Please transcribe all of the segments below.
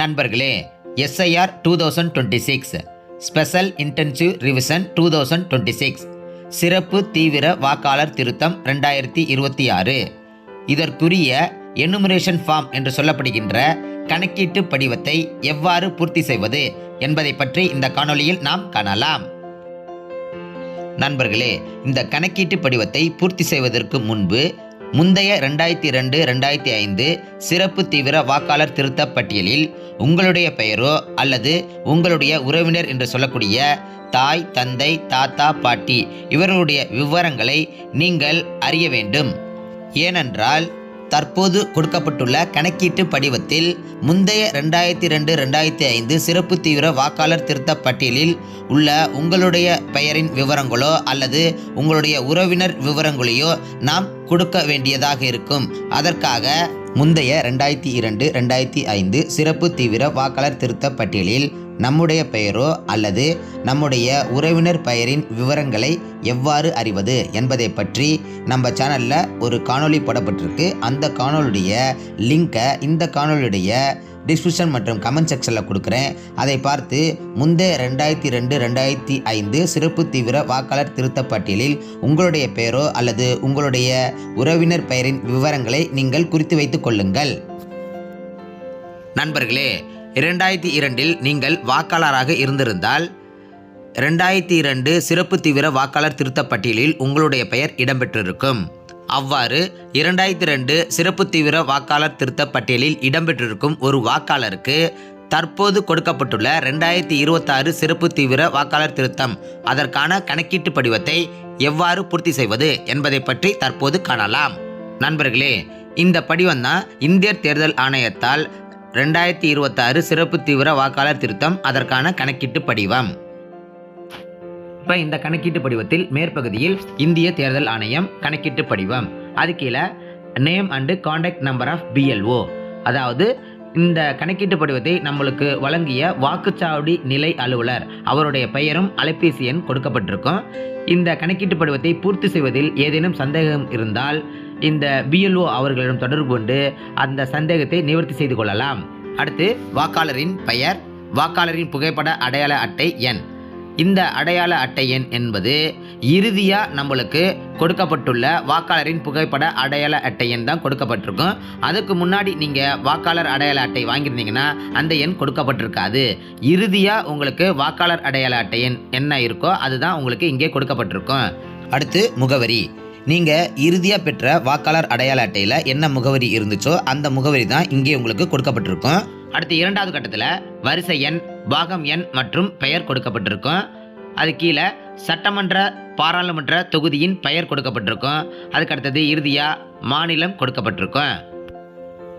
நண்பர்களே SIR two thousand twenty six special intensive revision two thousand twenty six சிறப்பு தீவிர வாக்காளர் திருத்தம் ரெண்டாயிரத்தி இருபத்தி ஆறு. இதற்குரிய எனுமரேஷன் ஃபார்ம் என்று சொல்லப்படுகின்ற கணக்கீட்டு படிவத்தை எவ்வாறு பூர்த்தி செய்வது என்பதை பற்றி இந்த காணொளியில் நாம் காணலாம். நண்பர்களே இந்த கணக்கீட்டு படிவத்தை பூர்த்தி செய்வதற்கு முன்பு முந்தைய ரெண்டாயிரத்தி ரெண்டு ரெண்டாயிரத்தி ஐந்து சிறப்பு தீவிர வாக்காளர் திருத்தப் பட்டியலில் உங்களுடைய பெயரோ அல்லது உங்களுடைய உறவினர் என்று சொல்லக்கூடிய தாய் தந்தை தாத்தா பாட்டி இவர்களுடைய விவரங்களை நீங்கள் அறிய வேண்டும். ஏனென்றால் தற்போது கொடுக்கப்பட்டுள்ள கணக்கீட்டு படிவத்தில் முந்தைய ரெண்டாயிரத்தி ரெண்டு ரெண்டாயிரத்தி ஐந்து சிறப்பு தீவிர வாக்காளர் திருத்த பட்டியலில் உள்ள உங்களுடைய பெயரின் விவரங்களோ அல்லது உங்களுடைய உறவினர் விவரங்களையோ நாம் கொடுக்க வேண்டியதாக இருக்கும். அதற்காக முந்தைய ரெண்டாயிரத்தி இரண்டு ரெண்டாயிரத்தி ஐந்து சிறப்பு தீவிர வாக்காளர் திருத்தப் பட்டியலில் நம்முடைய பெயரோ அல்லது நம்முடைய உறவினர் பெயரின் விவரங்களை எவ்வாறு அறிவது என்பதை பற்றி நம்ம சேனலில் ஒரு காணொளி போடப்பட்டிருக்கு. அந்த காணொலியுடைய லிங்கை இந்த காணொலியுடைய டிஸ்கிரிப்ஷன் மற்றும் கமெண்ட் செக்ஷனில் கொடுக்குறேன். அதை பார்த்து முந்தைய ரெண்டாயிரத்தி ரெண்டு ரெண்டாயிரத்தி ஐந்து சிறப்பு தீவிர வாக்காளர் திருத்தப் பட்டியலில் உங்களுடைய பெயரோ அல்லது உங்களுடைய உறவினர் பெயரின் விவரங்களை நீங்கள் குறித்து வைத்துக் கொள்ளுங்கள். நண்பர்களே இரண்டாயிரத்தி இரண்டில் நீங்கள் வாக்காளராக இருந்திருந்தால் ரெண்டாயிரத்தி இரண்டு சிறப்பு தீவிர வாக்காளர் திருத்தப் பட்டியலில் உங்களுடைய பெயர் இடம்பெற்றிருக்கும். அவ்வாறு இரண்டாயிரத்தி ரெண்டு சிறப்பு தீவிர வாக்காளர் திருத்தப் பட்டியலில் இடம்பெற்றிருக்கும் ஒரு வாக்காளருக்கு தற்போது கொடுக்கப்பட்டுள்ள ரெண்டாயிரத்தி இருபத்தாறு சிறப்பு தீவிர வாக்காளர் திருத்தம் அதற்கான கணக்கீட்டு படிவத்தை எவ்வாறு பூர்த்தி செய்வது என்பதை பற்றி தற்போது காணலாம். நண்பர்களே இந்த படிவம் தான் இந்திய தேர்தல் ஆணையத்தால் ரெண்டாயிரத்தி இருபத்தாறு சிறப்பு தீவிர வாக்காளர் திருத்தம் அதற்கான கணக்கீட்டு படிவம். இப்போ இந்த கணக்கீட்டு படிவத்தில் மேற்பகுதியில் இந்திய தேர்தல் ஆணையம் கணக்கீட்டு படிவம். அது கீழே name and contact number of BLO அதாவது இந்த கணக்கீட்டு படிவத்தை நம்மளுக்கு வழங்கிய வாக்குச்சாவடி நிலை அலுவலர் அவருடைய பெயரும் அலைபேசி எண் கொடுக்கப்பட்டிருக்கும். இந்த கணக்கீட்டு படிவத்தை பூர்த்தி செய்வதில் ஏதேனும் சந்தேகம் இருந்தால் இந்த பிஎல்ஓ அவர்களிடம் தொடர்பு கொண்டு அந்த சந்தேகத்தை நிவர்த்தி செய்து கொள்ளலாம். அடுத்து வாக்காளரின் பெயர் வாக்காளரின் புகைப்பட அடையாள அட்டை எண். இந்த அடையாள அட்டை எண் என்பது இறுதியாக நம்மளுக்கு கொடுக்கப்பட்டுள்ள வாக்காளரின் புகைப்பட அடையாள அட்டை எண் தான் கொடுக்கப்பட்டிருக்கும். அதுக்கு முன்னாடி நீங்கள் வாக்காளர் அடையாள அட்டை வாங்கியிருந்தீங்கன்னா அந்த எண் கொடுக்கப்பட்டிருக்காது. இறுதியாக உங்களுக்கு வாக்காளர் அடையாள அட்டை எண் என்ன இருக்கோ அதுதான் உங்களுக்கு இங்கே கொடுக்கப்பட்டிருக்கும். அடுத்து முகவரி. நீங்கள் இறுதியாக பெற்ற வாக்காளர் அடையாள அட்டையில் என்ன முகவரி இருந்துச்சோ அந்த முகவரி தான் இங்கே உங்களுக்கு கொடுக்கப்பட்டிருக்கும். அடுத்து இரண்டாவது கட்டத்தில் வரிசை எண் பாகம் எண் மற்றும் பெயர் கொடுக்கப்பட்டிருக்கும். அது கீழே சட்டமன்ற பாராளுமன்ற தொகுதியின் பெயர் கொடுக்கப்பட்டிருக்கும். அதுக்கு அடுத்தது இறுதியாக மாநிலம் கொடுக்கப்பட்டிருக்கும்.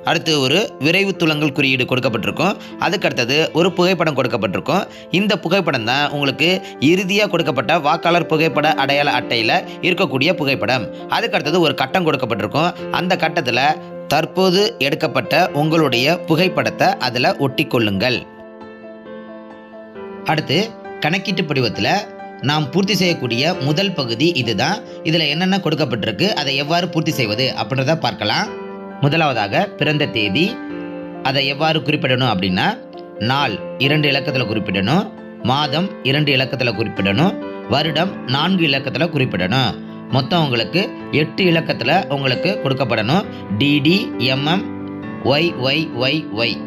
அடுத்து ஒரு விரைவு துளங்கள் குறியீடு கொடுக்கப்பட்டிருக்கும். அதுக்கு அடுத்தது ஒரு புகைப்படம் கொடுக்கப்பட்டிருக்கும். இந்த புகைப்படம் தான் உங்களுக்கு இறுதியாக கொடுக்கப்பட்ட வாக்காளர் புகைப்பட அடையாள அட்டையில் இருக்கக்கூடிய புகைப்படம். அதுக்கு அடுத்தது ஒரு கட்டம் கொடுக்கப்பட்டிருக்கும். அந்த கட்டத்தில் தற்போது எடுக்கப்பட்ட உங்களுடைய புகைப்படத்தை அதில் ஒட்டி கொள்ளுங்கள் அடுத்து கணக்கீட்டு படிவத்தில் நாம் பூர்த்தி செய்யக்கூடிய முதல் பகுதி இதுதான். இதில் என்னென்ன கொடுக்கப்பட்டிருக்கு அதை எவ்வாறு பூர்த்தி செய்வது அப்படின்றத பார்க்கலாம். முதலாவதாக பிறந்த தேதி அதை எவ்வாறு குறிப்பிடணும் அப்படின்னா நாள் இரண்டு இலக்கத்தில் குறிப்பிடணும் மாதம் இரண்டு இலக்கத்தில் குறிப்பிடணும் வருடம் நான்கு இலக்கத்தில் குறிப்பிடணும். மொத்தம் உங்களுக்கு எட்டு இலக்கத்தில் உங்களுக்கு கொடுக்கப்படணும். DD MM Y Y Y Y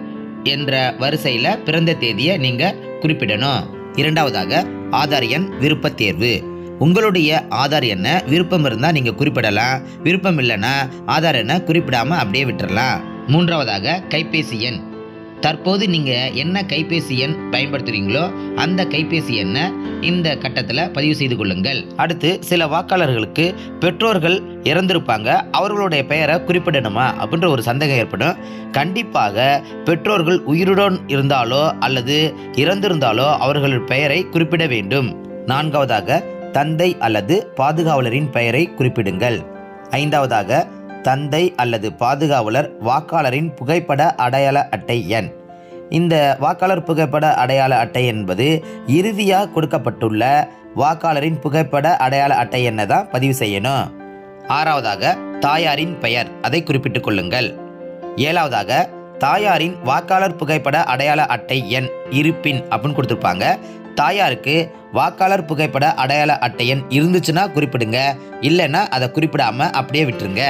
என்ற வரிசையில் பிறந்த தேதியை நீங்கள் குறிப்பிடணும். இரண்டாவதாக ஆதார் எண் விருப்பத் தேர்வு உங்களுடைய ஆதார் என்ன? விருப்பம் இருந்தால் நீங்கள் குறிப்பிடலாம். விருப்பம் இல்லைன்னா ஆதார் எண்ணை குறிப்பிடாமல் அப்படியே விட்டுறலாம். மூன்றாவதாக கைபேசி எண். தற்போது நீங்கள் என்ன கைபேசி எண் பயன்படுத்துகிறீங்களோ அந்த கைபேசி எண்ணை இந்த கட்டத்தில் பதிவு செய்து கொள்ளுங்கள். அடுத்து சில வாக்காளர்களுக்கு பெற்றோர்கள் இறந்திருப்பாங்க. அவர்களுடைய பெயரை குறிப்பிடணுமா அப்படின்ற ஒரு சந்தேகம் ஏற்படும். கண்டிப்பாக பெற்றோர்கள் உயிருடன் இருந்தாலோ அல்லது இறந்திருந்தாலோ அவர்கள் பெயரை குறிப்பிட வேண்டும். நான்காவதாக தந்தை அல்லது பாதுகாவலரின் பெயரை குறிப்பிடுங்கள். ஐந்தாவதாக தந்தை அல்லது பாதுகாவலர் வாக்காளரின் புகைப்பட அடையாள அட்டை எண். இந்த வாக்காளர் புகைப்பட அடையாள அட்டை என்பது இறுதியாக கொடுக்கப்பட்டுள்ள வாக்காளரின் புகைப்பட அடையாள அட்டை எண்ணை தான் பதிவு செய்யணும். ஆறாவதாக தாயாரின் பெயர் அதை குறிப்பிட்டுக் கொள்ளுங்கள். ஏழாவதாக தாயாரின் வாக்காளர் புகைப்பட அடையாள அட்டை எண் இருப்பின் அப்படின்னு கொடுத்துருப்பாங்க. தாயாருக்கு வாக்காளர் புகைப்பட அடையாள அட்டை எண் இருந்துச்சுன்னா குறிப்பிடுங்க. இல்லைன்னா அதை குறிப்பிடாம அப்படியே விட்டுருங்க.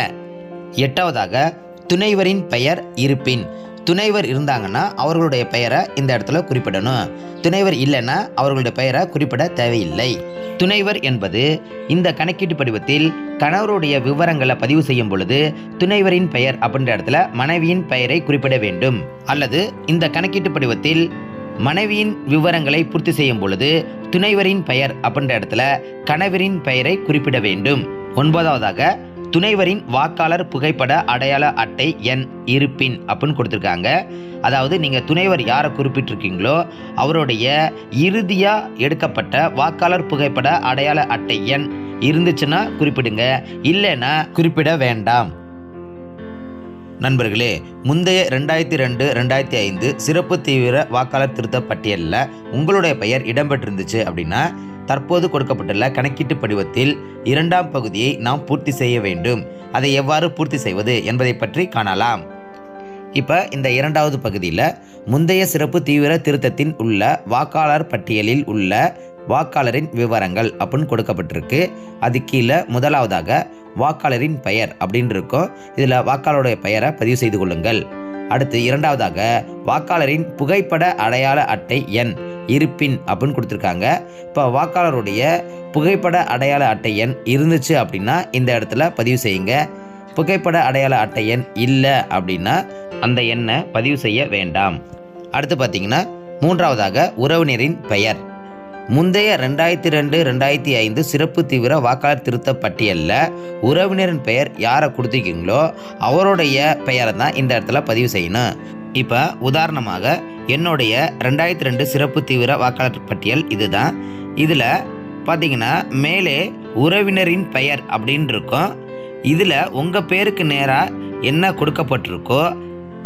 எட்டாவதாக துணைவரின் பெயர் இருப்பின். துணைவர் இருந்தாங்கன்னா அவர்களுடைய பெயரை இந்த இடத்துல குறிப்பிடணும். துணைவர் இல்லைன்னா அவர்களுடைய பெயரை குறிப்பிட தேவையில்லை. துணைவர் என்பது இந்த கணக்கீட்டு படிவத்தில் கணவருடைய விவரங்களை பதிவு செய்யும் பொழுது துணைவரின் பெயர் அப்படின்ற இடத்துல மனைவியின் பெயரை குறிப்பிட வேண்டும். அல்லது இந்த கணக்கீட்டு படிவத்தில் மனைவியின் விவரங்களை பூர்த்தி செய்யும் பொழுது துணைவரின் பெயர் அப்படின்ற இடத்துல கணவரின் பெயரை குறிப்பிட வேண்டும். ஒன்பதாவதாக துணைவரின் வாக்காளர் புகைப்பட அடையாள அட்டை எண் இருப்பின் அப்படின்னு கொடுத்துருக்காங்க. அதாவது நீங்கள் துணைவர் யாரை குறிப்பிட்டிருக்கீங்களோ அவருடைய இறுதியாக எடுக்கப்பட்ட வாக்காளர் புகைப்பட அடையாள அட்டை எண் இருந்துச்சுன்னா குறிப்பிடுங்க. இல்லைன்னா குறிப்பிட வேண்டாம். நண்பர்களே முந்தைய ரெண்டாயிரத்தி ரெண்டு ரெண்டாயிரத்தி ஐந்து சிறப்பு தீவிர வாக்காளர் திருத்த பட்டியலில் உங்களுடைய பெயர் இடம்பெற்றிருந்துச்சு அப்படின்னா தற்போது கொடுக்கப்பட்டுள்ள கணக்கீட்டு படிவத்தில் இரண்டாம் பகுதியை நாம் பூர்த்தி செய்ய வேண்டும். அதை எவ்வாறு பூர்த்தி செய்வது என்பதை பற்றி காணலாம். இப்போ இந்த இரண்டாவது பகுதியில் முந்தைய சிறப்பு தீவிர திருத்தத்தின் உள்ள வாக்காளர் பட்டியலில் உள்ள வாக்காளரின் விவரங்கள் அப்படின்னு கொடுக்கப்பட்டிருக்கு. அது கீழே முதலாவதாக வாக்காளரின் பெயர் அப்படின்னு இருக்கும் இதில் வாக்காளருடைய பெயரை பதிவு செய்து கொள்ளுங்கள். அடுத்து இரண்டாவதாக வாக்காளரின் புகைப்பட அடையாள அட்டை எண் இருப்பின் அப்படின்னு கொடுத்துருக்காங்க. இப்போ வாக்காளருடைய புகைப்பட அடையாள அட்டை எண் இருந்துச்சு அப்படின்னா இந்த இடத்துல பதிவு செய்யுங்க. புகைப்பட அடையாள அட்டை எண் இல்லை அப்படின்னா அந்த எண்ணை பதிவு செய்ய வேண்டாம். அடுத்து பார்த்தீங்கன்னா மூன்றாவதாக உறவினரின் பெயர். முந்தைய ரெண்டாயிரத்தி ரெண்டு ரெண்டாயிரத்தி ஐந்து சிறப்பு தீவிர வாக்காளர் திருத்த பட்டியலில் உறவினரின் பெயர் யாரை கொடுத்துருக்கீங்களோ அவருடைய பெயரை தான் இந்த இடத்துல பதிவு செய்யணும். இப்போ உதாரணமாக என்னுடைய ரெண்டாயிரத்தி ரெண்டு சிறப்பு தீவிர வாக்காளர் பட்டியல் இதுதான். இதில் பார்த்தீங்கன்னா மேலே உறவினரின் பெயர் அப்படின்னு இருக்கும். இதில் உங்கள் பேருக்கு நேராக என்ன கொடுக்கப்பட்டிருக்கோ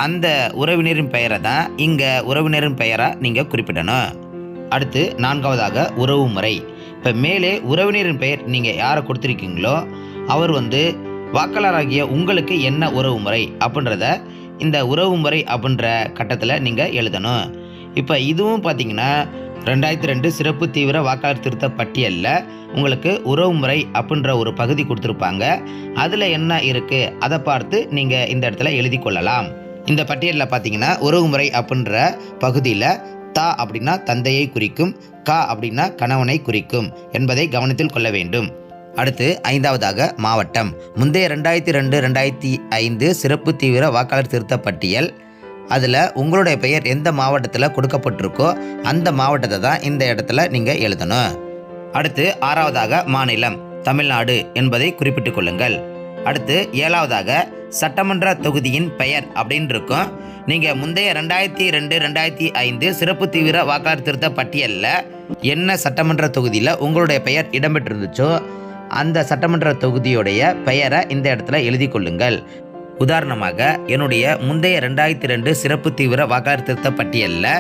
அந்த உறவினரின் பெயரை தான் இங்கே உறவினரின் பெயரை நீங்கள் குறிப்பிடணும். அடுத்து நான்காவதாக உறவு முறை. இப்போ மேலே உறவினரின் பெயர் நீங்கள் யாரை கொடுத்துருக்கீங்களோ அவர் வந்து வாக்காளராகிய உங்களுக்கு என்ன உறவு முறை அப்படின்றத இந்த உறவு முறை அப்படின்ற கட்டத்தில் நீங்கள் எழுதணும். இப்போ இதுவும் பார்த்தீங்கன்னா ரெண்டாயிரத்தி ரெண்டு சிறப்பு தீவிர வாக்காளர் திருத்த பட்டியலில் உங்களுக்கு உறவு முறை அப்படின்ற ஒரு பகுதி கொடுத்துருப்பாங்க. அதில் என்ன இருக்குது அதை பார்த்து நீங்கள் இந்த இடத்துல எழுதி கொள்ளலாம். இந்த பட்டியலில் பார்த்தீங்கன்னா உறவுமுறை அப்படின்ற பகுதியில் தா அப்படின்னா தந்தையை குறிக்கும் கா அப்படின்னா கணவனை குறிக்கும் என்பதை கவனத்தில் கொள்ள வேண்டும். அடுத்து ஐந்தாவதாக மாவட்டம். முந்தைய ரெண்டாயிரத்தி ரெண்டு ரெண்டாயிரத்தி ஐந்து சிறப்பு தீவிர வாக்காளர் திருத்த பட்டியல். அதில் உங்களுடைய பெயர் எந்த மாவட்டத்தில் கொடுக்கப்பட்டிருக்கோ அந்த மாவட்டத்தை தான் இந்த இடத்துல நீங்கள் எழுதணும். அடுத்து ஆறாவதாக மாநிலம் தமிழ்நாடு என்பதை குறிப்பிட்டுக் கொள்ளுங்கள். அடுத்து ஏழாவதாக சட்டமன்ற தொகுதியின் பெயர் அப்படின்னு இருக்கும் நீங்கள் முந்தைய ரெண்டாயிரத்தி ரெண்டு ரெண்டாயிரத்தி ஐந்து சிறப்பு தீவிர வாக்காளர் திருத்த பட்டியலில் என்ன சட்டமன்ற தொகுதியில் உங்களுடைய பெயர் இடம்பெற்றிருந்துச்சோ அந்த சட்டமன்ற தொகுதியுடைய பெயரை இந்த இடத்துல எழுதி கொள்ளுங்கள். உதாரணமாக என்னுடைய முந்தைய ரெண்டாயிரத்தி ரெண்டு சிறப்பு தீவிர வாக்காளர் திருத்த பட்டியலில்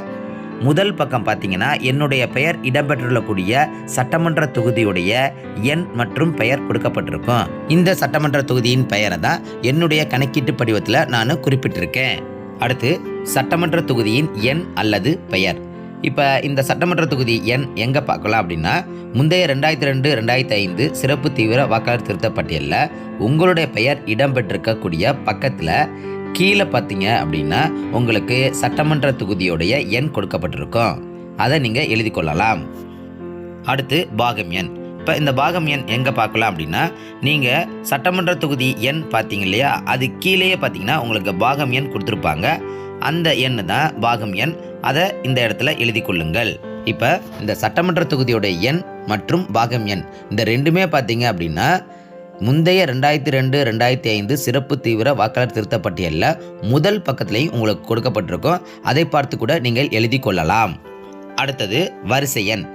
முதல் பக்கம் பார்த்தீங்கன்னா என்னுடைய பெயர் இடம்பெற்றுள்ளக்கூடிய சட்டமன்ற தொகுதியுடைய எண் மற்றும் பெயர் கொடுக்கப்பட்டிருக்கும். இந்த சட்டமன்ற தொகுதியின் பெயரை தான் என்னுடைய கணக்கீட்டு படிவத்தில் நான் குறிப்பிட்டிருக்கேன். அடுத்து சட்டமன்ற தொகுதியின் எண் அல்லது பெயர். இப்போ இந்த சட்டமன்ற தொகுதி எண் எங்கே பார்க்கலாம் அப்படின்னா முந்தைய ரெண்டாயிரத்தி ரெண்டு ரெண்டாயிரத்தி ஐந்து சிறப்பு தீவிர வாக்காளர் திருத்த பட்டியலில் உங்களுடைய பெயர் இடம்பெற்றிருக்கக்கூடிய பக்கத்தில் கீழே பார்த்தீங்க அப்படின்னா உங்களுக்கு சட்டமன்ற தொகுதியுடைய எண் கொடுக்கப்பட்டிருக்கும். அதை நீங்கள் எழுதி கொள்ளலாம். அடுத்து பாகம் எண். இப்போ இந்த பாகம் எண் எங்கே பார்க்கலாம் அப்படின்னா நீங்கள் சட்டமன்ற தொகுதி எண் பார்த்தீங்க இல்லையா? அது கீழேயே பார்த்தீங்கன்னா உங்களுக்கு பாகம் எண் கொடுத்துருப்பாங்க. அந்த எண் தான் பாகம் எண். அதை இந்த இடத்துல எழுதி கொள்ளுங்கள். இப்போ இந்த சட்டமன்ற தொகுதியோட எண் மற்றும் பாகம் எண் இந்த ரெண்டுமே பார்த்தீங்க அப்படின்னா முந்தைய ரெண்டாயிரத்தி ரெண்டு ரெண்டாயிரத்தி ஐந்து சிறப்பு தீவிர வாக்காளர் திருத்த பட்டியலில் முதல் பக்கத்துலேயும் உங்களுக்கு கொடுக்கப்பட்டிருக்கும். அதை பார்த்து கூட நீங்கள் எழுதி கொள்ளலாம். அடுத்தது வரிசை எண்.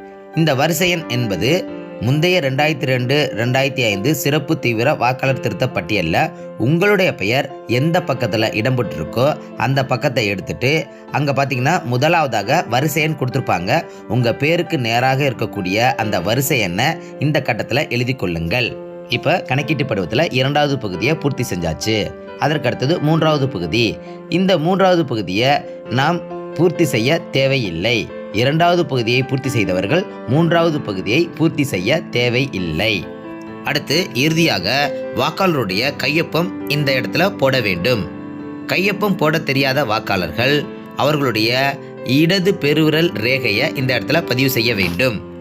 இந்த வரிசை எண் என்பது முந்தைய ரெண்டாயிரத்தி ரெண்டு ரெண்டாயிரத்தி ஐந்து சிறப்பு தீவிர வாக்காளர் திருத்த பட்டியலில் உங்களுடைய பெயர் எந்த பக்கத்தில் இடம்பெற்றிருக்கோ அந்த பக்கத்தை எடுத்துட்டு அங்கே பார்த்தீங்கன்னா முதலாவதாக வரிசை எண் கொடுத்துருப்பாங்க. உங்கள் பேருக்கு நேராக இருக்கக்கூடிய அந்த வரிசை எண்ணை இந்த கட்டத்தில் எழுதி கொள்ளுங்கள். இப்போ கணக்கீட்டு படுவத்தில் இரண்டாவது பகுதியை பூர்த்தி செஞ்சாச்சு. அதற்கு அடுத்தது மூன்றாவது பகுதி. இந்த மூன்றாவது பகுதியை நாம் பூர்த்தி செய்ய தேவையில்லை. இரண்டாவது பகுதியை பூர்த்தி செய்தவர்கள் மூன்றாவது பகுதியை பூர்த்தி செய்ய தேவையில்லை. அடுத்து இறுதியாக வாக்காளருடைய கையொப்பம் இந்த இடத்துல போட வேண்டும். கையொப்பம் போட தெரியாத வாக்காளர்கள் அவர்களுடைய இடது பெருவிரல் ரேகையை இந்த இடத்துல பதிவு செய்ய வேண்டும்.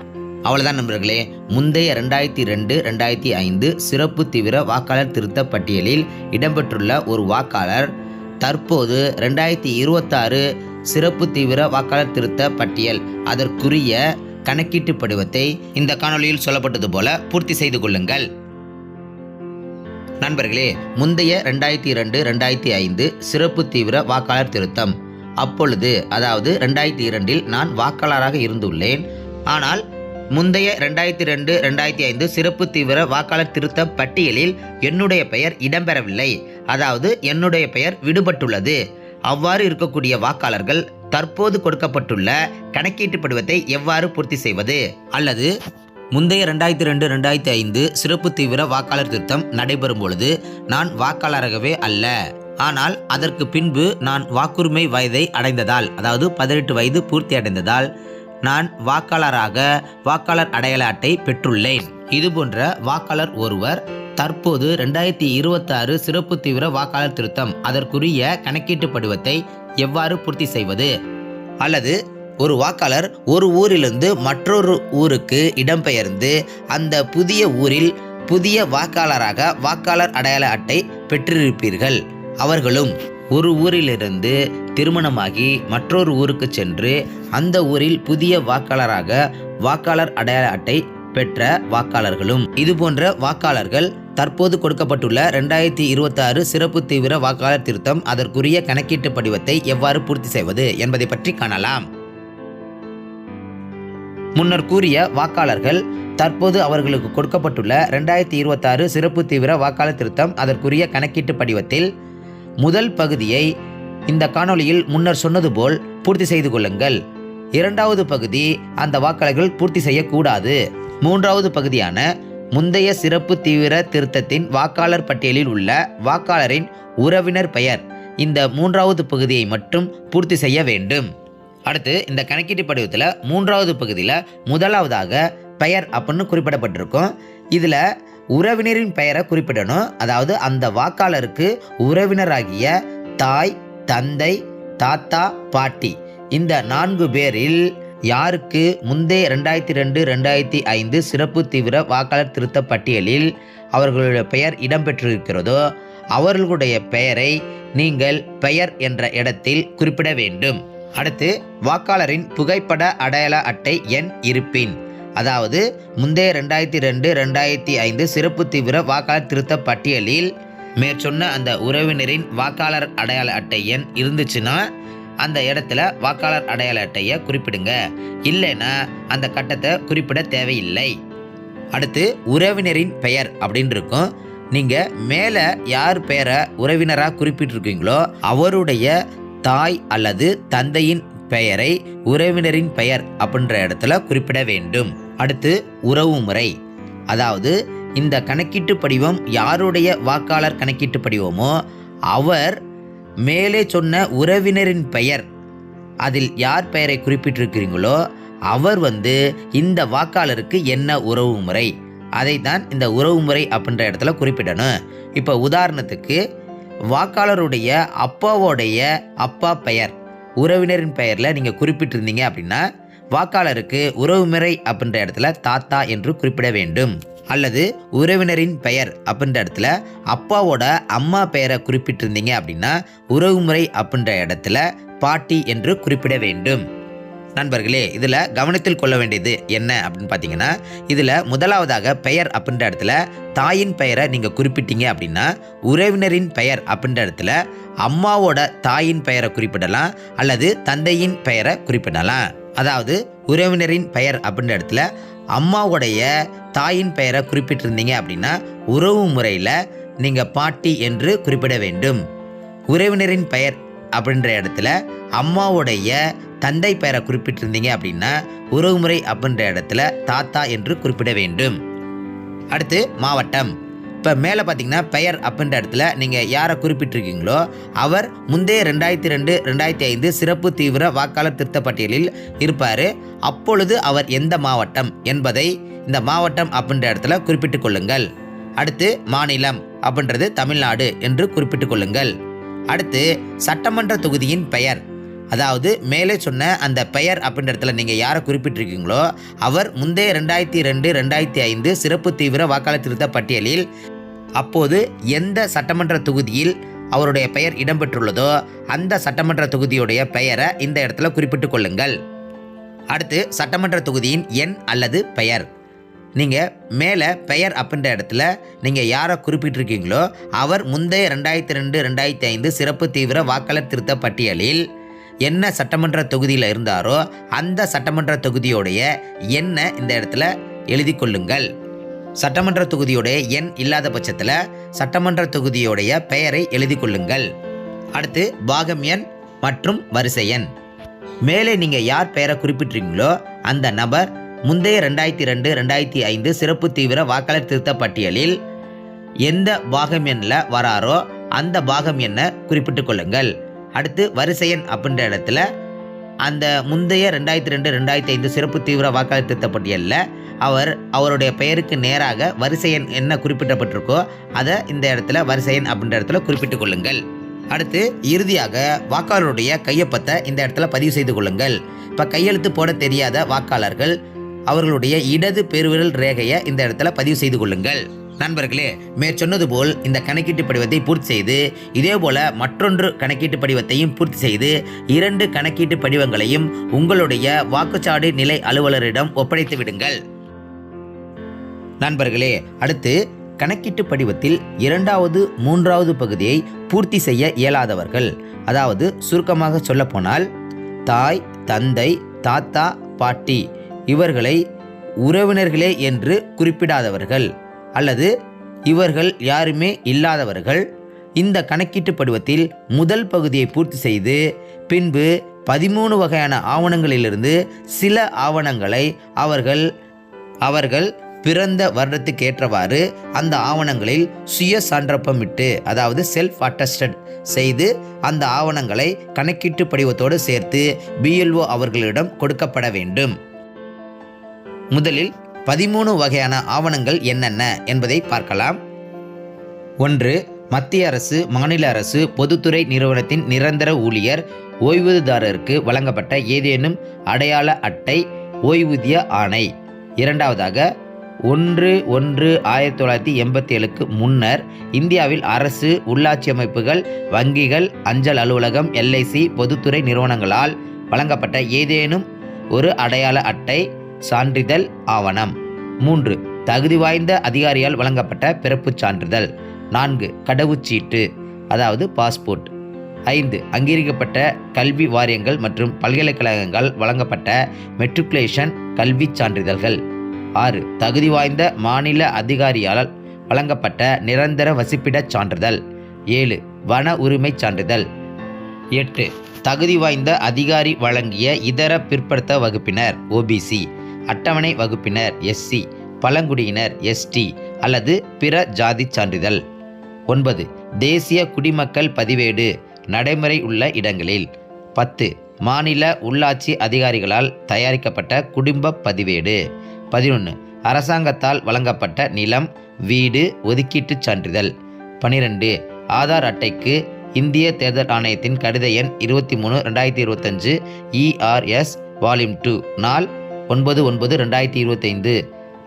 அவ்வளோதான் நண்பர்களே. முந்தைய ரெண்டாயிரத்தி ரெண்டு ரெண்டாயிரத்தி ஐந்து சிறப்பு தீவிர வாக்காளர் திருத்த பட்டியலில் இடம்பெற்றுள்ள ஒரு வாக்காளர் தற்போது ரெண்டாயிரத்தி இருபத்தாறு சிறப்பு தீவிர வாக்காளர் திருத்த பட்டியல். அதற்குரிய கணக்கீட்டு படிவத்தை இந்த காணொளியில் சொல்லப்பட்டது போல பூர்த்தி செய்து கொள்ளுங்கள். நண்பர்களே முந்தைய ரெண்டாயிரத்தி இரண்டு ரெண்டாயிரத்தி ஐந்து சிறப்பு தீவிர வாக்காளர் திருத்தம் அப்பொழுது அதாவது ரெண்டாயிரத்தி இரண்டில் நான் வாக்காளராக இருந்துள்ளேன். ஆனால் முந்தைய ரெண்டாயிரத்தி ரெண்டு ரெண்டாயிரத்தி ஐந்து சிறப்பு தீவிர வாக்காளர் திருத்த பட்டியலில் என்னுடைய பெயர் இடம்பெறவில்லை. அதாவது என்னுடைய பெயர் விடுபட்டுள்ளது. அவ்வாறு இருக்கக்கூடிய வாக்காளர்கள் தற்போது கொடுக்கப்பட்டுள்ள கணக்கீட்டு படிவத்தை எவ்வாறு பூர்த்தி செய்வது? அல்லது முந்தைய ரெண்டாயிரத்தி ரெண்டு ரெண்டாயிரத்தி ஐந்து சிறப்பு தீவிர வாக்காளர் திருத்தம் நடைபெறும் பொழுது நான் வாக்காளராகவே அல்ல. ஆனால் அதற்கு பின்பு நான் வாக்குரிமை வயதை அடைந்ததால் அதாவது பதினெட்டு வயது பூர்த்தி அடைந்ததால் நான் வாக்காளராக வாக்காளர் அடையாள அட்டை பெற்றுள்ளேன். இதுபோன்ற வாக்காளர் ஒருவர் தற்போது ரெண்டாயிரத்தி இருபத்தாறு சிறப்பு தீவிர வாக்காளர் திருத்தம் அதற்குரிய கணக்கீட்டு படிவத்தை எவ்வாறு பூர்த்தி செய்வது? அல்லது ஒரு வாக்காளர் ஒரு ஊரிலிருந்து மற்றொரு ஊருக்கு இடம்பெயர்ந்து அந்த புதிய ஊரில் புதிய வாக்காளராக வாக்காளர் அடையாள அட்டை பெற்றிருப்பீர்கள். அவர்களும் ஒரு ஊரிலிருந்து திருமணமாகி மற்றொரு ஊருக்கு சென்று அந்த ஊரில் புதிய வாக்காளராக வாக்காளர் அடையாள அட்டை பெற்ற வாக்காளர்களும் இதுபோன்ற வாக்காளர்கள் தற்போது கொடுக்கப்பட்டுள்ள ரெண்டாயிரத்தி இருபத்தாறு சிறப்பு தீவிர வாக்காளர் திருத்தம் அதற்குரிய கணக்கீட்டு படிவத்தை எவ்வாறு பூர்த்தி செய்வது என்பதை பற்றி காணலாம். முன்னர் கூறிய வாக்காளர்கள் தற்போது அவர்களுக்கு கொடுக்கப்பட்டுள்ள ரெண்டாயிரத்தி இருபத்தாறு சிறப்பு தீவிர வாக்காளர் திருத்தம் அதற்குரிய கணக்கீட்டு படிவத்தில் முதல் பகுதியை இந்த காணொளியில் முன்னர் சொன்னது போல் பூர்த்தி செய்து கொள்ளுங்கள். இரண்டாவது பகுதி அந்த வாக்காளர்கள் பூர்த்தி செய்யக்கூடாது. மூன்றாவது பகுதியான முந்தைய சிறப்பு தீவிர திருத்தத்தின் வாக்காளர் பட்டியலில் உள்ள வாக்காளரின் உறவினர் பெயர் இந்த மூன்றாவது பகுதியை மட்டும் பூர்த்தி செய்ய வேண்டும். அடுத்து இந்த கணக்கீட்டு படிவத்தில் மூன்றாவது பகுதியில் முதலாவதாக பெயர் அப்படின்னு குறிப்பிடப்பட்டிருக்கும். இதில் உறவினரின் பெயரை குறிப்பிடணும். அதாவது அந்த வாக்காளருக்கு உறவினராகிய தாய் தந்தை தாத்தா பாட்டி இந்த நான்கு பேரில் யாருக்கு முந்தைய ரெண்டாயிரத்தி ரெண்டு ரெண்டாயிரத்தி ஐந்து சிறப்பு தீவிர வாக்காளர் திருத்த பட்டியலில் அவர்களுடைய பெயர் இடம்பெற்றிருக்கிறதோ அவர்களுடைய பெயரை நீங்கள் பெயர் என்ற இடத்தில் குறிப்பிட வேண்டும். அடுத்து வாக்காளரின் புகைப்பட அடையாள அட்டை எண் இருப்பின் அதாவது முந்தைய ரெண்டாயிரத்தி ரெண்டு ரெண்டாயிரத்தி ஐந்து சிறப்பு தீவிர வாக்காளர் திருத்த பட்டியலில் மேற்சொன்ன அந்த உறவினரின் வாக்காளர் அடையாள அட்டை எண் இருந்துச்சுன்னா அந்த இடத்துல வாக்காளர் அடையாள அட்டையை குறிப்பிடுங்க. இல்லைன்னா அந்த கட்டத்தை குறிப்பிட தேவையில்லை. அடுத்து உறவினரின் பெயர் அப்படின்னு இருக்கும். நீங்கள் மேலே யார் பெயரை உறவினராக குறிப்பிட்டிருக்கீங்களோ அவருடைய தாய் அல்லது தந்தையின் பெயரை உறவினரின் பெயர் அப்படின்ற இடத்துல குறிப்பிட வேண்டும். அடுத்து உறவு முறை. அதாவது இந்த கணக்கீட்டு படிவம் யாருடைய வாக்காளர் கணக்கீட்டு படிவமோ அவர் மேலே சொன்ன உறவினரின் பெயர். அதில் யார் பெயரை குறிப்பிட்டிருக்கிறீங்களோ அவர் வந்து இந்த வாக்காளருக்கு என்ன உறவு முறை? அதை தான் இந்த உறவு முறை அப்படின்ற இடத்துல குறிப்பிடணும். இப்போ உதாரணத்துக்கு வாக்காளருடைய அப்பாவோடைய அப்பா பெயர் உறவினரின் பெயரில் நீங்கள் குறிப்பிட்டிருந்தீங்க அப்படின்னா வாக்காளருக்கு உறவுமுறை அப்படின்ற இடத்துல தாத்தா என்று குறிப்பிட வேண்டும். அல்லது உறவினரின் பெயர் அப்படின்ற இடத்துல அப்பாவோட அம்மா பெயரை குறிப்பிட்டிருந்தீங்க அப்படின்னா உறவுமுறை அப்படின்ற இடத்துல பாட்டி என்று குறிப்பிட வேண்டும். நண்பர்களே இதில் கவனத்தில் கொள்ள வேண்டியது என்ன அப்படின்னு பார்த்தீங்கன்னா இதில் முதலாவதாக பெயர் அப்படின்ற இடத்துல தாயின் பெயரை நீங்கள் குறிப்பிட்டீங்க அப்படின்னா உறவினரின் பெயர் அப்படின்ற இடத்துல அம்மாவோட தாயின் பெயரை குறிப்பிடலாம் அல்லது தந்தையின் பெயரை குறிப்பிடலாம். அதாவது உறவினரின் பெயர் அப்படின்ற இடத்துல அம்மாவுடைய தாயின் பெயரை குறிப்பிட்டிருந்தீங்க அப்படின்னா உறவு முறையில் நீங்கள் பாட்டி என்று குறிப்பிட வேண்டும். உறவினரின் பெயர் அப்படின்ற இடத்துல அம்மாவுடைய தந்தை பெயரை குறிப்பிட்டிருந்தீங்க அப்படின்னா உறவுமுறை அப்படின்ற இடத்துல தாத்தா என்று குறிப்பிட வேண்டும். அடுத்து மாவட்டம். இப்போ மேலே பார்த்தீங்கன்னா பெயர் அப்படின்ற இடத்துல நீங்கள் யாரை குறிப்பிட்டிருக்கீங்களோ அவர் முந்தைய ரெண்டாயிரத்தி ரெண்டு ரெண்டாயிரத்தி ஐந்து சிறப்பு தீவிர வாக்காளர் திருத்த பட்டியலில் இருப்பார். அப்பொழுது அவர் எந்த மாவட்டம் என்பதை இந்த மாவட்டம் அப்படின்ற இடத்துல குறிப்பிட்டுக் கொள்ளுங்கள். அடுத்து மாநிலம் அப்படின்றது தமிழ்நாடு என்று குறிப்பிட்டுக் கொள்ளுங்கள். அடுத்து சட்டமன்ற தொகுதியின் பெயர். அதாவது மேலே சொன்ன அந்த பெயர் அப்படின்ற இடத்துல நீங்கள் யாரை குறிப்பிட்டிருக்கீங்களோ அவர் முந்தைய ரெண்டாயிரத்தி ரெண்டு ரெண்டாயிரத்தி ஐந்து சிறப்பு தீவிர வாக்காளர் திருத்த பட்டியலில் அப்போது எந்த சட்டமன்ற தொகுதியில் அவருடைய பெயர் இடம்பெற்றுள்ளதோ அந்த சட்டமன்ற தொகுதியுடைய பெயரை இந்த இடத்துல குறிப்பிட்டுக் கொள்ளுங்கள். அடுத்து சட்டமன்ற தொகுதியின் எண் அல்லது பெயர். நீங்கள் மேலே பெயர் அப்படின்ற இடத்துல நீங்கள் யாரை குறிப்பிட்டிருக்கீங்களோ அவர் முந்தைய ரெண்டாயிரத்தி ரெண்டு ரெண்டாயிரத்தி ஐந்து சிறப்பு தீவிர வாக்காளர் திருத்த பட்டியலில் என்ன சட்டமன்ற தொகுதியில் இருந்தாரோ அந்த சட்டமன்ற தொகுதியோடைய எண்ணை இந்த இடத்துல எழுதி கொள்ளுங்கள். சட்டமன்ற தொகுதியுடைய எண் இல்லாத பட்சத்தில் சட்டமன்ற தொகுதியுடைய பெயரை எழுதி கொள்ளுங்கள். அடுத்து பாகம் எண் மற்றும் வரிசை எண். மேலே நீங்கள் யார் பெயரை குறிப்பிட்டீங்களோ அந்த நபர் முந்தைய ரெண்டாயிரத்தி ரெண்டு ரெண்டாயிரத்தி ஐந்து சிறப்பு தீவிர வாக்காளர் திருத்த பட்டியலில் எந்த பாகம் எண்ணில் வராரோ அந்த பாகம் எண்ணை குறிப்பிட்டு கொள்ளுங்கள். அடுத்து வரிசை எண் அப்படின்ற இடத்துல அந்த முந்தைய ரெண்டாயிரத்தி ரெண்டு ரெண்டாயிரத்தி ஐந்து சிறப்பு தீவிர வாக்காளர் திருத்த பட்டியலில் அவர் அவருடைய பெயருக்கு நேராக வரிசை எண் என்ன குறிப்பிடப்பட்டிருக்கோ அதை இந்த இடத்துல வரிசை எண் அப்படின்ற இடத்துல குறிப்பிட்டுக் கொள்ளுங்கள். அடுத்து இறுதியாக வாக்காளருடைய கையொப்பத்தை இந்த இடத்துல பதிவு செய்து கொள்ளுங்கள். இப்போ கையெழுத்து போட தெரியாத வாக்காளர்கள் அவர்களுடைய இடது பெருவிரல் ரேகையை இந்த இடத்துல பதிவு செய்து கொள்ளுங்கள். நண்பர்களே மேற்சொன்னது போல் இந்த கணக்கீட்டு படிவத்தை பூர்த்தி செய்து இதே போல மற்றொன்று கணக்கீட்டு படிவத்தையும் பூர்த்தி செய்து இரண்டு கணக்கீட்டு படிவங்களையும் உங்களுடைய வாக்குச்சாடு நிலை அலுவலரிடம் ஒப்படைத்து விடுங்கள். நண்பர்களே அடுத்து கணக்கீட்டு படிவத்தில் இரண்டாவது மூன்றாவது பகுதியை பூர்த்தி செய்ய இயலாதவர்கள். அதாவது சுருக்கமாக சொல்லப்போனால் தாய் தந்தை தாத்தா பாட்டி இவர்களை உறவினர்களே என்று குறிப்பிடாதவர்கள். அல்லது இவர்கள் யாருமே இல்லாதவர்கள் இந்த கணக்கீட்டு படிவத்தில் முதல் பகுதியை பூர்த்தி செய்து பின்பு பதிமூணு வகையான ஆவணங்களிலிருந்து சில ஆவணங்களை அவர்கள் அவர்கள் பிறந்த வருடத்துக்கு ஏற்றவாறு அந்த ஆவணங்களில் சுய சான்றப்பமிட்டு அதாவது செல்ஃப் அட்டஸ்டட் செய்து அந்த ஆவணங்களை கணக்கீட்டு படிவத்தோடு சேர்த்து பிஎல்ஓ அவர்களிடம் கொடுக்கப்பட வேண்டும். முதலில் பதிமூணு வகையான ஆவணங்கள் என்னென்ன என்பதை பார்க்கலாம். ஒன்று மத்திய அரசு மாநில அரசு பொதுத்துறை நிறுவனத்தின் நிரந்தர ஊழியர் ஓய்வூதியதாரருக்கு வழங்கப்பட்ட ஏதேனும் அடையாள அட்டை ஓய்வூதிய ஆணை. இரண்டாவதாக ஒன்று ஒன்று ஆயிரத்தி தொள்ளாயிரத்தி எண்பத்தி ஏழுக்கு முன்னர் இந்தியாவில் அரசு உள்ளாட்சி அமைப்புகள் வங்கிகள் அஞ்சல் அலுவலகம் எல்ஐசி பொதுத்துறை நிறுவனங்களால் வழங்கப்பட்ட ஏதேனும் ஒரு அடையாள அட்டை சான்றிதழ் ஆவணம். மூன்று தகுதி வாய்ந்த அதிகாரியால் வழங்கப்பட்ட பிறப்புச் சான்றிதழ். நான்கு கடவுச்சீட்டு அதாவது பாஸ்போர்ட். ஐந்து அங்கீகரிக்கப்பட்ட கல்வி வாரியங்கள் மற்றும் பல்கலைக்கழகங்கள் வழங்கப்பட்ட மெட்ரிகுலேஷன் கல்விச் சான்றிதழ்கள். ஆறு தகுதி வாய்ந்த மாநில அதிகாரியால் வழங்கப்பட்ட நிரந்தர வசிப்பிடச் சான்றிதழ். ஏழு வன உரிமைச் சான்றிதழ். எட்டு தகுதி வாய்ந்த அதிகாரி வழங்கிய இதர பிற்படுத்த வகுப்பினர் ஓபிசி அட்டவணை வகுப்பினர் எஸ்சி பழங்குடியினர் எஸ்டி அல்லது பிற ஜாதி சான்றிதழ். ஒன்பது தேசிய குடிமக்கள் பதிவேடு நடைமுறை உள்ள இடங்களில். பத்து மாநில உள்ளாட்சி அதிகாரிகளால் தயாரிக்கப்பட்ட குடும்ப பதிவேடு. பதினொன்று அரசாங்கத்தால் வழங்கப்பட்ட நிலம் வீடு ஒதுக்கீட்டுச் சான்றிதழ். பனிரெண்டு ஆதார் அட்டைக்கு இந்திய தேர்தல் ஆணையத்தின் கடித எண் இருபத்தி மூணு ரெண்டாயிரத்தி இருபத்தஞ்சு இஆர்எஸ் வால்யூம் டூ நாள் ஒன்பது ஒன்பது ரெண்டாயிரத்தி இருபத்தைந்து.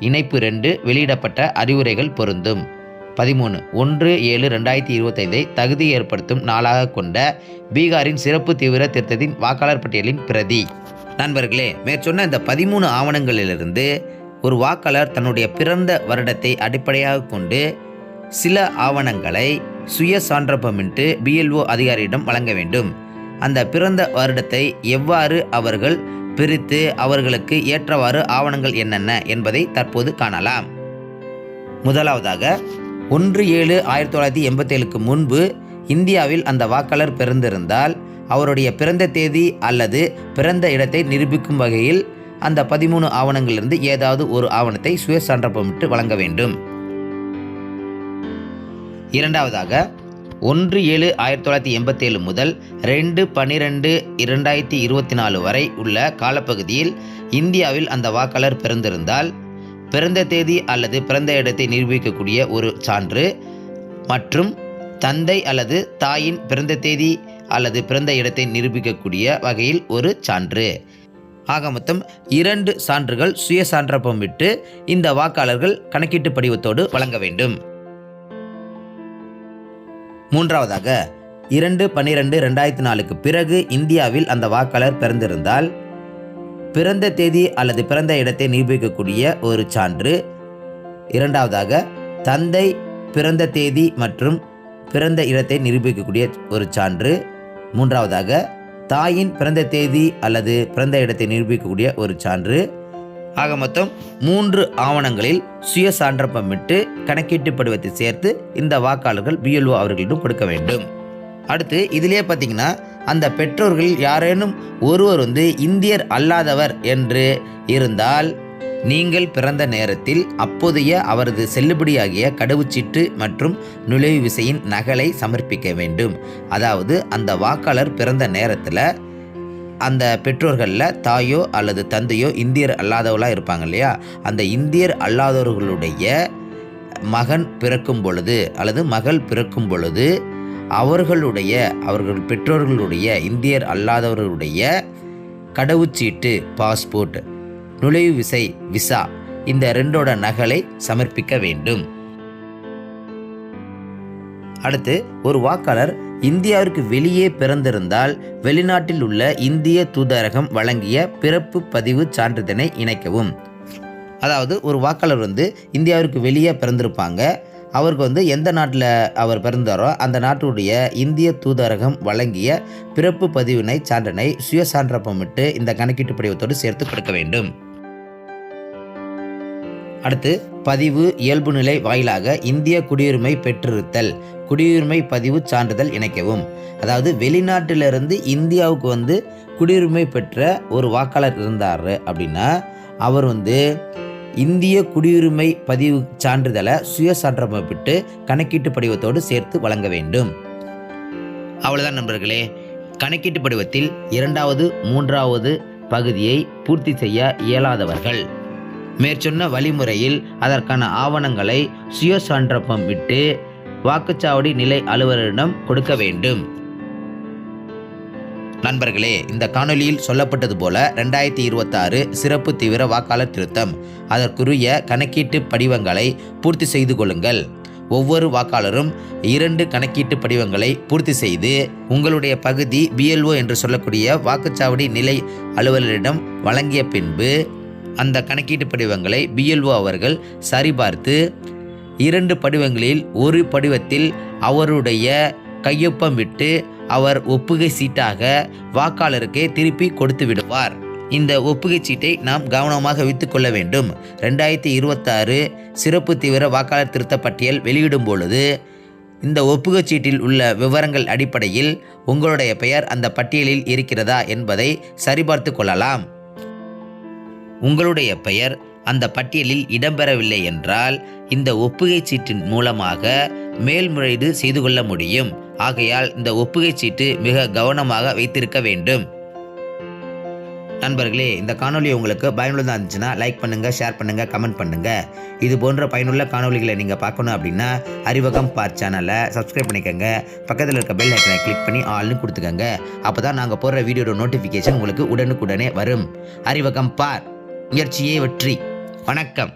இணைப்பு ரெண்டு வெளியிடப்பட்ட அறிவுரைகள் பொருந்தும். பதிமூணு ஒன்று ஏழு ரெண்டாயிரத்தி இருபத்தைந்தை தகுதி ஏற்படுத்தும் நாளாக கொண்ட பீகாரின் சிறப்பு தீவிர திருத்தத்தின் வாக்காளர் பட்டியலின் பிரதி. நண்பர்களே மேற்சொன்ன இந்த பதிமூணு ஆவணங்களிலிருந்து ஒரு வாக்காளர் தன்னுடைய பிறந்த வருடத்தை அடிப்படையாக கொண்டு சில ஆவணங்களை சுய சான்றப்பமிட்டு பிஎல்ஓ அதிகாரியிடம் வழங்க வேண்டும். அந்த பிறந்த வருடத்தை எவ்வாறு அவர்கள் பிரித்து அவர்களுக்கு ஏற்றவாறு ஆவணங்கள் என்னென்ன என்பதை தற்போது காணலாம். முதலாவதாக ஒன்று ஏழு ஆயிரத்தி தொள்ளாயிரத்தி எண்பத்தேழுக்கு முன்பு இந்தியாவில் அந்த வாக்காளர் பிறந்திருந்தால் அவருடைய பிறந்த தேதி அல்லது பிறந்த இடத்தை நிரூபிக்கும் வகையில் அந்த பதிமூணு ஆவணங்களிலிருந்து ஏதாவது ஒரு ஆவணத்தை சுய சான்றப்பமிட்டு வழங்க வேண்டும். இரண்டாவதாக ஒன்று ஏழு ஆயிரத்தி தொள்ளாயிரத்தி எண்பத்தேழு முதல் ரெண்டு பன்னிரெண்டு இரண்டாயிரத்தி இருபத்தி நாலு வரை உள்ள காலப்பகுதியில் இந்தியாவில் அந்த வாக்காளர் பிறந்திருந்தால் பிறந்த தேதி அல்லது பிறந்த இடத்தை நிரூபிக்கக்கூடிய ஒரு சான்று மற்றும் தந்தை அல்லது தாயின் பிறந்த தேதி அல்லது பிறந்த இடத்தை நிரூபிக்கக்கூடிய வகையில் ஒரு சான்று. ஆக மொத்தம் இரண்டு சான்றுகள் சுய சான்றப்பம் விட்டு இந்த வாக்காளர்கள் கணக்கீட்டு படிவத்தோடு வழங்க வேண்டும். மூன்றாவதாக இரண்டு பன்னிரெண்டு ரெண்டாயிரத்தி நாலுக்கு பிறகு இந்தியாவில் அந்த வாக்காளர் பிறந்திருந்தால் பிறந்த தேதி அல்லது பிறந்த இடத்தை நிரூபிக்கக்கூடிய ஒரு சான்று. இரண்டாவதாக தந்தை பிறந்த தேதி மற்றும் பிறந்த இடத்தை நிரூபிக்கக்கூடிய ஒரு சான்று. மூன்றாவதாக தாயின் பிறந்த தேதி அல்லது பிறந்த இடத்தை நிரூபிக்கக்கூடிய ஒரு சான்று. ஆக மொத்தம் மூன்று ஆவணங்களில் சுய சான்றப்பமிட்டு கணக்கீட்டு படிவத்தை சேர்த்து இந்த வாக்காளர்கள் பிஎல்ஓ அவர்களிடம் கொடுக்க வேண்டும். அடுத்து இதிலே பார்த்தீங்கன்னா அந்த பெற்றோர்களில் யாரேனும் ஒருவர் வந்து இந்தியர் அல்லாதவர் என்று இருந்தால் நீங்கள் பிறந்த நேரத்தில் அப்போதைய அவரது செல்லுபடியாகிய கடவுச்சீட்டு மற்றும் நுழைவு விசையின் நகலை சமர்ப்பிக்க வேண்டும். அதாவது அந்த வாக்காளர் பிறந்த நேரத்தில் அந்த பெற்றோர்களில் தாயோ அல்லது தந்தையோ இந்தியர் அல்லாதவர்களாக இருப்பாங்க இல்லையா? அந்த இந்தியர் அல்லாதவர்களுடைய மகன் பிறக்கும் பொழுது அல்லது மகள் பிறக்கும் பொழுது அவர்களுடைய அவர்கள் பெற்றோர்களுடைய இந்தியர் அல்லாதவர்களுடைய கடவுச்சீட்டு பாஸ்போர்ட் நுழைவு விசை விசா இந்த ரெண்டோட நகலை சமர்ப்பிக்க வேண்டும். அடுத்து ஒரு வாக்காளர் இந்தியாவிற்கு வெளியே பிறந்திருந்தால் வெளிநாட்டில் உள்ள இந்திய தூதரகம் வழங்கிய பிறப்பு பதிவு சான்றிதழை இணைக்கவும். அதாவது ஒரு வாக்காளர் வந்து இந்தியாவிற்கு வெளியே பிறந்திருப்பாங்க. அவருக்கு வந்து எந்த நாட்டில் அவர் பிறந்தாரோ அந்த நாட்டுடைய இந்திய தூதரகம் வழங்கிய பிறப்பு பதிவினை சான்றினை சுய சான்றப்பமிட்டு இந்த கணக்கீட்டு படிவத்தோடு சேர்த்து கொடுக்க வேண்டும். அடுத்து பதிவு இயல்பு நிலை வாயிலாக இந்திய குடியுரிமை பெற்றிருத்தல் குடியுரிமை பதிவு சான்றிதழ் இணைக்கவும். அதாவது வெளிநாட்டிலிருந்து இந்தியாவுக்கு வந்து குடியுரிமை பெற்ற ஒரு வாக்காளர் இருந்தார் அப்படின்னா அவர் வந்து இந்திய குடியுரிமை பதிவு சான்றிதழை சுய சான்றமைப்பிட்டு கணக்கீட்டு படிவத்தோடு சேர்த்து வழங்க வேண்டும். அவ்வளோதான் நண்பர்களே. கணக்கீட்டு படிவத்தில் இரண்டாவது மூன்றாவது பகுதியை பூர்த்தி செய்ய இயலாதவர்கள். மேற்சொன்ன வழிமுறையில் அதற்கான ஆவணங்களை சுய சான்றப்பம் விட்டு வாக்குச்சாவடி நிலை அலுவலரிடம் கொடுக்க வேண்டும். நண்பர்களே இந்த காணொலியில் சொல்லப்பட்டது போல ரெண்டாயிரத்தி இருபத்தாறு சிறப்பு தீவிர வாக்காளர் திருத்தம். அதற்குரிய கணக்கீட்டு படிவங்களை பூர்த்தி செய்து கொள்ளுங்கள். ஒவ்வொரு வாக்காளரும் இரண்டு கணக்கீட்டு படிவங்களை பூர்த்தி செய்து உங்களுடைய பகுதி பிஎல்ஓ என்று சொல்லக்கூடிய வாக்குச்சாவடி நிலை அலுவலரிடம் வழங்கிய பின்பு அந்த கணக்கீட்டு படிவங்களை பிஎல்ஓ அவர்கள் சரிபார்த்து இரண்டு படிவங்களில் ஒரு படிவத்தில் அவருடைய கையொப்பம் விட்டு அவர் ஒப்புகை சீட்டாக வாக்காளருக்கு திருப்பி கொடுத்து விடுவார். இந்த ஒப்புகை சீட்டை நாம் கவனமாக வைத்து கொள்ள வேண்டும். ரெண்டாயிரத்தி இருபத்தாறு சிறப்பு தீவிர வாக்காளர் திருத்த பட்டியல் வெளியிடும் பொழுது இந்த ஒப்புகைச் சீட்டில் உள்ள விவரங்கள் அடிப்படையில் உங்களுடைய பெயர் அந்த பட்டியலில் இருக்கிறதா என்பதை சரிபார்த்து கொள்ளலாம். உங்களுடைய பெயர் அந்த பட்டியலில் இடம்பெறவில்லை என்றால் இந்த ஒப்புகை சீட்டின் மூலமாக மேல்முறையீடு செய்து கொள்ள முடியும். ஆகையால் இந்த ஒப்புகை சீட்டு மிக கவனமாக வைத்திருக்க வேண்டும். நண்பர்களே இந்த காணொளி உங்களுக்கு பயனுள்ளதாக இருந்துச்சுன்னா லைக் பண்ணுங்கள் ஷேர் பண்ணுங்கள் கமெண்ட் பண்ணுங்கள் இது போன்ற பயனுள்ள காணொளிகளை நீங்கள் பார்க்கணும் அப்படின்னா அறிவகம் பார் சேனலை சப்ஸ்கிரைப் பண்ணிக்கோங்க. பக்கத்தில் இருக்க பெல் ஐக்கனை கிளிக் பண்ணி ஆள்னு கொடுத்துக்கோங்க. அப்போ தான் நாங்கள் போடுற வீடியோட நோட்டிஃபிகேஷன் உங்களுக்கு உடனுக்குடனே வரும். அறிவகம் பார் முயற்சியே வெற்றி வணக்கம்.